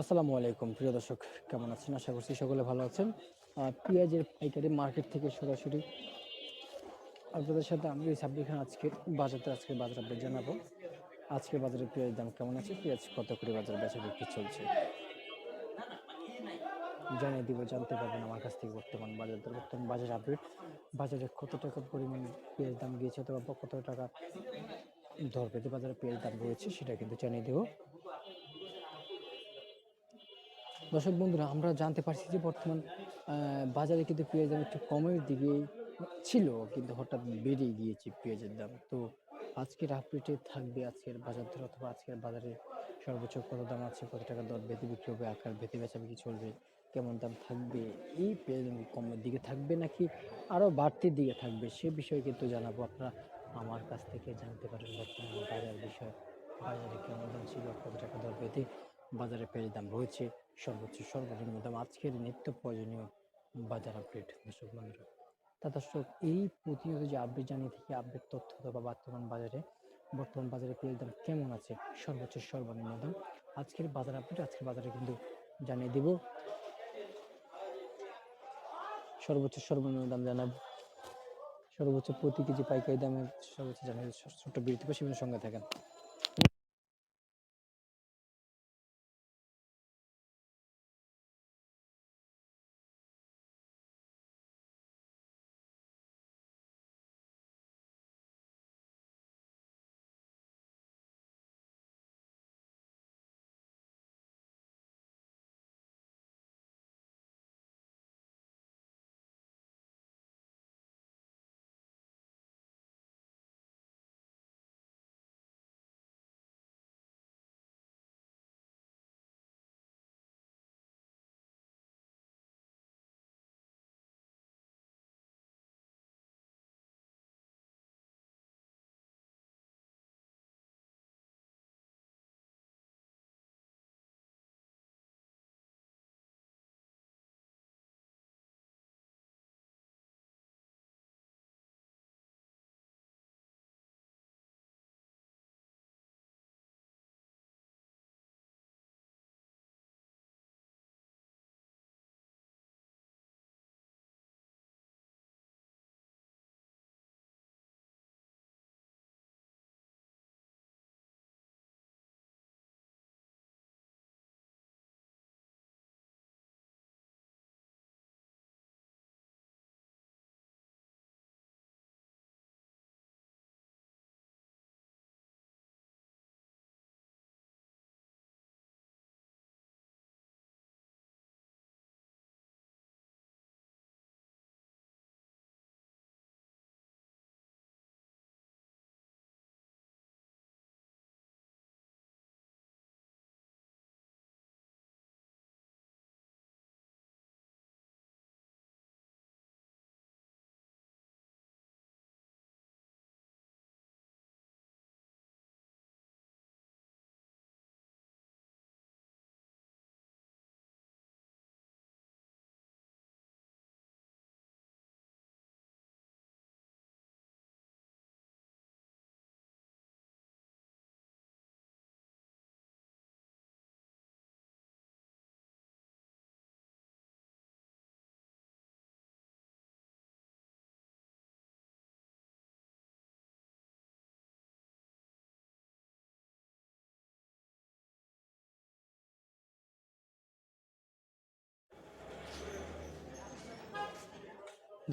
আসসালামু আলাইকুম। প্রিয় দর্শক, কেমন আছেন? আশা করছি সকলে ভালো আছেন। পেঁয়াজের পাইকারি মার্কেট থেকে সরাসরি আপনাদের সাথে আমি সাব্বির খান। আজকে বাজারতে আজকে বাজার আপডেট জানাব। আজকে বাজারে পেঁয়াজ দাম কেমন আছে? পেঁয়াজ কত করে বাজারে বেচা বিক্রি চলছে? জানিয়ে দিব, জানতে পারবেন আমার কাছ থেকে বর্তমান বাজার দর, বর্তমান বাজার আপডেট। বাজারে কত টাকা পরিমাণ পেঁয়াজ দাম গিয়েছে অথবা কত টাকা দর পেতে বাজারে পেঁয়াজ দাম রয়েছে সেটা কিন্তু জানিয়ে দেবো। দর্শক বন্ধুরা, আমরা জানতে পারছি যে বর্তমান বাজারে কিন্তু পেঁয়াজ দাম একটু কমের দিকে ছিল, কিন্তু হঠাৎ বেড়ে গিয়েছে পেঁয়াজের দাম। তো আজকের আপডেটে থাকবে আজকের বাজার দর অথবা আজকের বাজারে সর্বোচ্চ কত দাম আছে, কত টাকা দর বেঁধে বিক্রি হবে, আকার বেঁধে বেচা বিক্রি চলবে, কেমন দাম থাকবে, এই পেঁয়াজ কমের দিকে থাকবে নাকি আরও বাড়তির দিকে থাকবে, সে বিষয়ে কিন্তু জানাব আপনারা। আমার কাছ থেকে জানতে পারেন বর্তমান বাজার বিষয়, বাজারে কেমন দাম ছিল, কত টাকা দর বেঁধে বাজারে পেঁয়াজের দাম রয়েছে সর্বোচ্চ সর্বনিম্ন দাম আজকের নিত্য প্রয়োজনীয় বাজার আপডেট দর্শক বন্ধুরা। তা দর্শক, এই প্রতিনিয়ত যে আপডেট জানিয়ে থেকে আপডেট তথ্য বা বর্তমান বাজারে বর্তমান বাজারে পেঁয়াজের দাম কেমন আছে, সর্বোচ্চ সর্বনিম্ন দাম, আজকের বাজার আপডেট আজকের বাজারে কিন্তু জানিয়ে দিব। সর্বোচ্চ সর্বনিম্ন দাম জানাব। সর্বোচ্চ প্রতি কেজি পাইকারি দামের সর্বোচ্চ জানিয়ে ছোট্ট বিরতি, পশ্চিমের সঙ্গে থাকেন।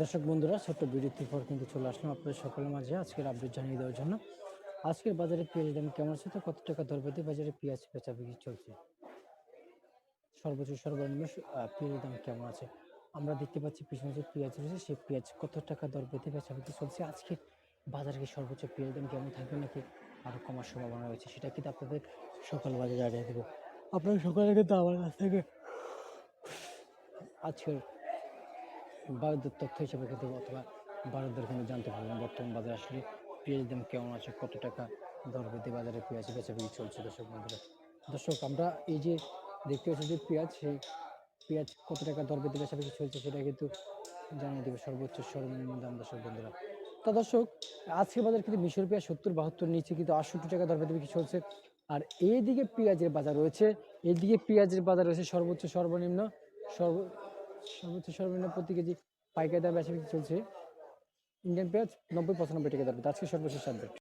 দর্শক বন্ধুরা, ছোট্ট বিরতির পর কিন্তু চলে আসলাম আপনাদের সকলের মাঝে আজকের আপডেট জানিয়ে দেওয়ার জন্য। আজকের বাজারে পেঁয়াজ দাম কেমন আছে তো, কত টাকা দর পেতে বাজারে পেঁয়াজ বেচা বিক্রি চলছে? সর্বোচ্চ সর্বনিম্ন পেঁয়াজের দাম কেমন আছে? আমরা দেখতে পাচ্ছি পিছনে যে পেঁয়াজ রয়েছে, সেই পেঁয়াজ কত টাকা দর পেতে বেচা বিক্রি চলছে? আজকের বাজারে কি সর্বোচ্চ পেঁয়াজ দাম কেমন থাকবে নাকি আরও কমার সম্ভাবনা রয়েছে? সেটা কিন্তু আপনাদের সকাল বাজারে জানিয়ে দেবো। আপনারা সকালে কিন্তু আমার কাছ থেকে আজকের বাজার তথ্য হিসেবে কিন্তু অথবা বাজার দর কিন্তু জানতে পারবেন বর্তমান বাজারে আসলে পেঁয়াজের দাম কেমন আছে, কত টাকা দর পেতে বাজারে পেঁয়াজ বেচা বিক্রি চলছে দর্শক বন্ধুরা। দর্শক, আমরা এই যে দেখতে পাচ্ছি যে পেঁয়াজ, সেই পেঁয়াজ কত টাকা দর পেতে বেচা বিক্রি চলছে সেটা কিন্তু জানিয়ে দেবে সর্বোচ্চ সর্বনিম্ন দাম দর্শক বন্ধুরা। তা দর্শক আজকে বাজার কিন্তু মিশর পেঁয়াজ সত্তর, বাহাত্তর, নিচে কিন্তু আটষট্টি টাকা দর পেতে বিক্রি চলছে। আর এইদিকে পেঁয়াজের বাজার রয়েছে, এইদিকে পেঁয়াজের বাজার রয়েছে সর্বোচ্চ সর্বনিম্ন সর্ব সর্বোচ্চ সর্বনিম্ন প্রতি কেজি পাইকারি দাম বেশি চলছে। ইন্ডিয়ান পেঁয়াজ নব্বই পঁচানব্বই টাকা দাম আজকে সর্বশেষ আপডেট।